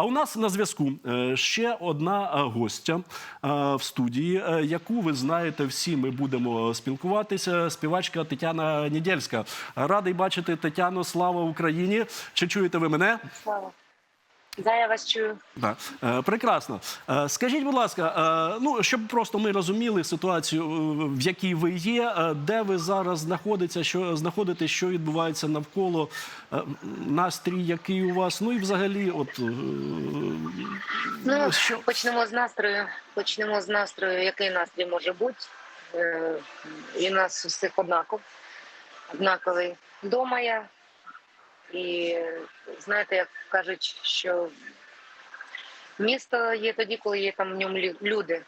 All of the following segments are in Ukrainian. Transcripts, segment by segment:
А у нас на зв'язку е, ще одна е, гостя е, в студії, яку ви знаєте всі. Ми будемо спілкуватися. Співачка Тетяна Нідєльська. Радий бачити Тетяну. Слава Україні! Чи чуєте ви мене? Слава. Да, я вас чую. Так, е, прекрасно. Е, Скажіть, будь ласка, е, ну щоб просто ми розуміли ситуацію, в якій ви є, е, де ви зараз знаходитеся, що знаходитесь, що відбувається навколо е, настрій, який у вас, ну і взагалі, от е, Ну, що почнемо з настрою. Почнемо з настрою, який настрій може бути. Е, І нас усіх однаков, однаковий. Дома я. І знаєте, як кажуть, що місто є тоді, коли є там в ньому люди.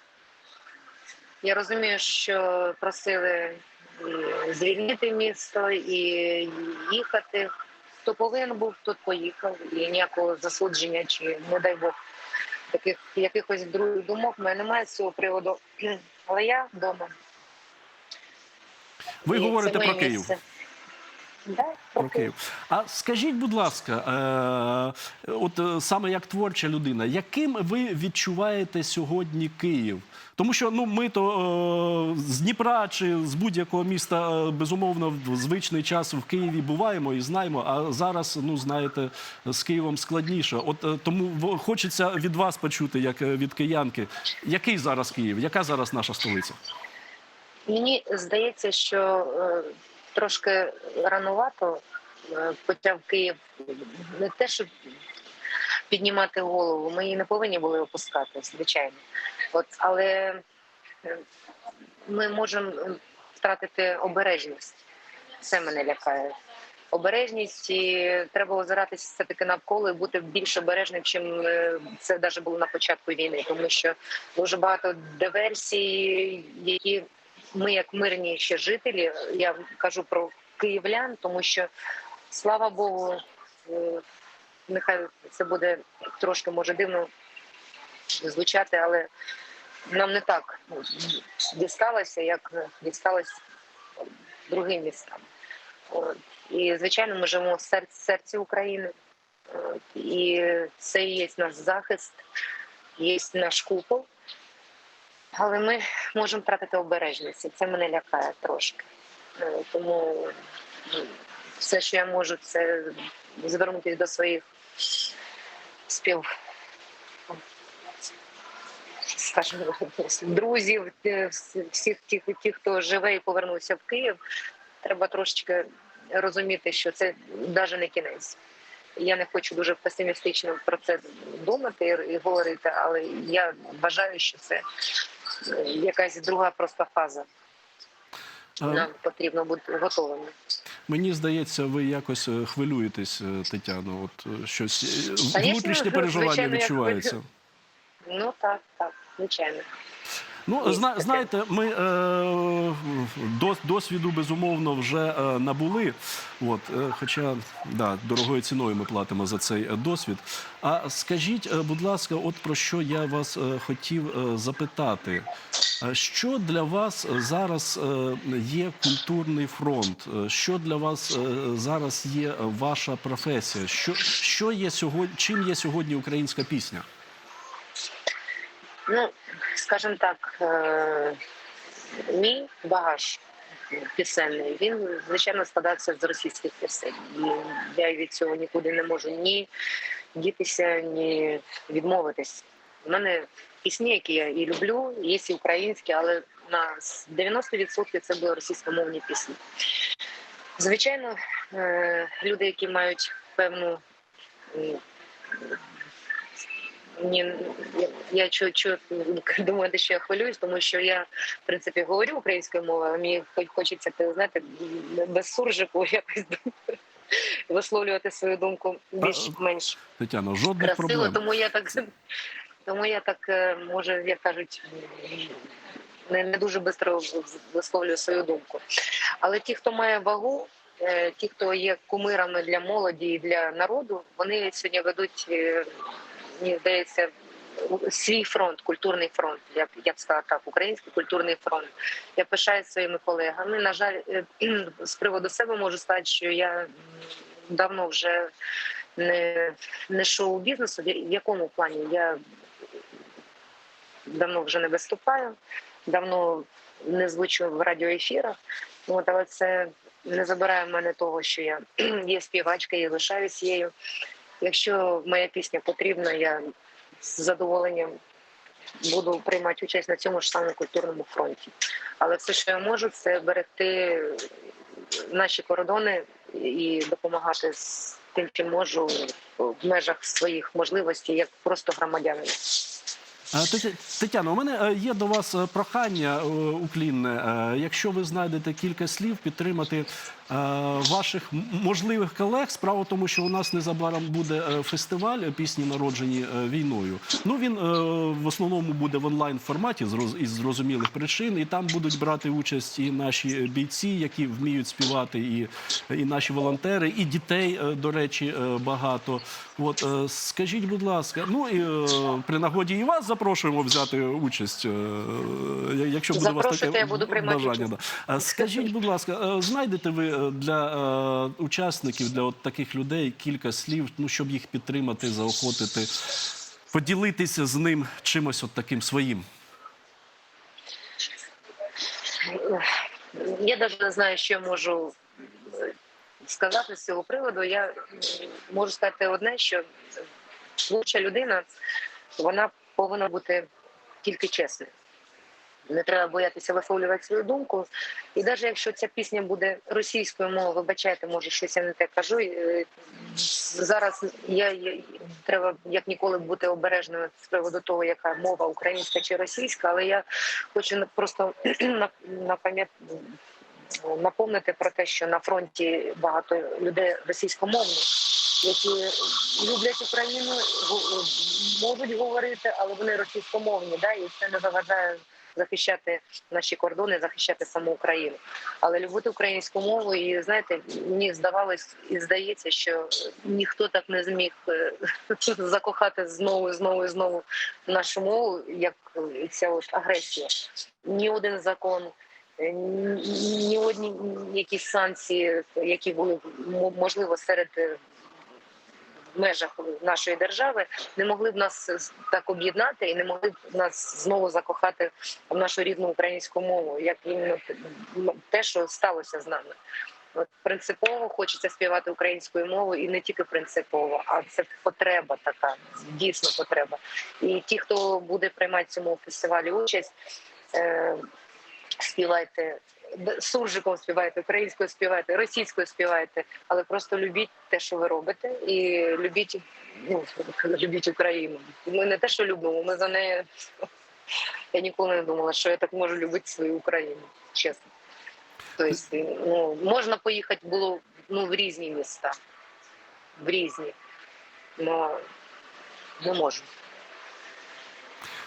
Я розумію, що просили звільнити місто і їхати. Хто повинен був, тот поїхав. І ніякого засудження чи, не дай Бог, таких якихось других думок в мене немає з цього приводу. Але я вдома. ви І говорите про Київ? місце. Київ. А скажіть, будь ласка, е, от е, саме як творча людина, яким ви відчуваєте сьогодні Київ? Тому що ну ми то е, з Дніпра чи з будь-якого міста е, безумовно в звичний час в Києві буваємо і знаємо. А зараз, ну знаєте, з Києвом складніше. От е, тому хочеться від вас почути, як е, від киянки, який зараз Київ, яка зараз наша столиця? Мені здається, що е, трошки ранувато е, почав Київ не те, щоб піднімати голову. Ми її не повинні були опускати, звичайно. От, але е, ми можемо втратити обережність. Це мене лякає. Обережність і треба озиратися все таки навколо і бути більш обережним, чим е, це навіть було на початку війни, тому що дуже багато диверсій, які ми, як мирні ще жителі, я кажу про київлян, тому що слава Богу, е, нехай це буде трошки може дивно звучати, але нам не так дісталося, як дісталось другим містам. І, звичайно, ми живемо в серці, серці України. І це є наш захист, є наш купол. Але ми можемо втратити обережність, і це мене лякає трошки. Е, Тому ну, все, що я можу, це звернутися до своїх спів. Скажімо, друзів, е, всіх тих, тих, хто живе і повернувся в Київ, треба трошечки розуміти, що це навіть не кінець. Я не хочу дуже песимістично про це думати і, говорити, але я вважаю, що це якась друга просто фаза. Е, Нам потрібно бути готовими. Мені здається, ви якось е, хвилюєтесь, е, Тетяно. От е, щось е, внутрішнє переживання відчувається. Ну так, так, звичайно. Ну, зна, знаєте, ми е, дос, досвіду безумовно вже е, набули. От, е, хоча да, дорогою ціною ми платимо за цей е, досвід. А скажіть, е, будь ласка, от про що я вас е, хотів е, запитати. Е, Що для вас зараз є культурний фронт? Що для вас зараз є ваша професія? Що, що є сьогодні, чим є сьогодні українська пісня? Ну, скажімо так, е, мій багаж пісенний, він, звичайно, складається з російських пісень. І я від цього нікуди не можу ні дітися, ні відмовитись. У мене пісні, які я і люблю, є і українські, але на 90% це були російськомовні пісні. Звичайно, е, люди, які мають певну м, ні, я, я чу, чу, думаєте, що я хвилююсь, тому що я, в принципі, говорю українською мовою, мені хочеться, ти знаєте, без суржику якось висловлювати свою думку більш-менш Тетяно, жодних красиво, проблем. тому я так тому я так е, може, як кажуть, не, не дуже швидко висловлюю свою думку. Але ті, хто має вагу, е, ті, хто є кумирами для молоді і для народу, вони сьогодні ведуть, е, мені здається, свій фронт, культурний фронт, я б я б сказала так, український культурний фронт. Я пишаюсь своїми колегами. На жаль, е, з приводу себе можу сказати, що я давно вже не, не шоу-бізнесу. В якому плані? Я давно вже не виступаю, давно не звучу в радіоефірах. От, але це не забирає в мене того, що я є співачка і лишаюсь її. Якщо моя пісня потрібна, я з задоволенням буду приймати участь на цьому ж самому культурному фронті. Але все, що я можу, це берегти наші кордони і допомагати з тим, чим можу в межах своїх можливостей, як просто громадянин. Е, Тетя- Тетяно, у мене е, є до вас е, прохання уклінне. Якщо ви знайдете кілька слів, підтримати ваших можливих колег. Справа в тому, що у нас незабаром буде фестиваль пісні, народжені війною. Ну він в основному буде в онлайн форматі із зрозумілих причин, і там будуть брати участь і наші бійці, які вміють співати, і, і наші волонтери, і дітей, до речі, багато. От е, скажіть, будь ласка, ну і е, при нагоді і вас запрошуємо взяти участь, е, якщо буде у вас Запрошуйте, таке я буду приймати бажання. Да. Скажіть, будь ласка, знайдете ви для учасників, для от таких людей кілька слів, ну щоб їх підтримати, заохотити, поділитися з ним чимось от таким своїм. Я навіть не знаю, що я можу сказати з цього приводу. Я можу сказати одне, що лучша людина вона повинна бути тільки чесною. Не треба боятися висловлювати свою думку. І навіть якщо ця пісня буде російською мовою, вибачайте, може щось я не те кажу. е, Зараз я, я треба як ніколи бути обережною з приводу того, яка мова українська чи російська, але я хочу на- просто напам'ят напомнити про те, що на фронті багато людей російськомовних, які люблять Україну, можуть говорити, але вони російськомовні, да, і це не заважає захищати наші кордони, захищати саму Україну. Але любити українську мову, і знаєте, мені здавалось і здається, що ніхто так не зміг е, закохати знову, знову і знову нашу мову, як ця от агресія. Ні один закон, ні ні одні якісь санкції, які були можливо серед е, в межах нашої держави, не могли б нас так об'єднати і не могли б нас знову закохати в нашу рідну українську мову, як те, що сталося з нами. От принципово хочеться співати українською мовою, і не тільки принципово, а це потреба така, дійсно потреба. І ті, хто буде приймати в цьому фестивалі участь, е, співайте суржиком співайте, українською співайте, російською співайте, але просто любіть те, що ви робите, і любіть, ну, любіть Україну. Ми не те, що любимо, ми за неї. Я ніколи не думала, що я так можу любити свою Україну, чесно. Тобто, ну, можна поїхати було ну, в різні міста, в різні, але не можу.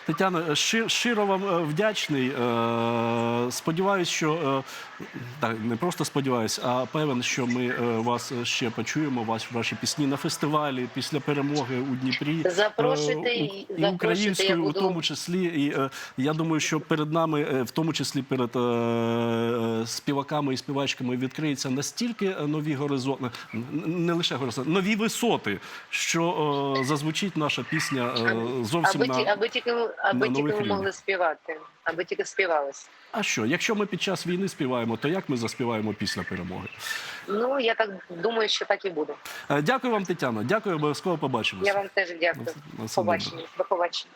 Тетяно, щи- щиро вам е, вдячний. Е, Сподіваюсь, що е, так не просто сподіваюсь, а певен, що ми е, вас ще почуємо. Вас ваші пісні на фестивалі після перемоги у Дніпрі. Запрошуйте, Е, і- українською, у тому числі. І е, я думаю, що перед нами, е, в тому числі перед е, е, співаками і співачками, відкриються настільки е, нові горизонти, не лише горизонти, нові висоти, що е, зазвучить наша пісня е, зовсім аби, на аби тільки, аби тільки ми могли співати, аби тільки співалися. А що, якщо ми під час війни співаємо, то як ми заспіваємо після перемоги? Ну я так думаю, що так і буде. Е, Дякую вам, Тетяно. Дякую, обов'язково побачимося. Я вам теж дякую. Побачення. До побачення.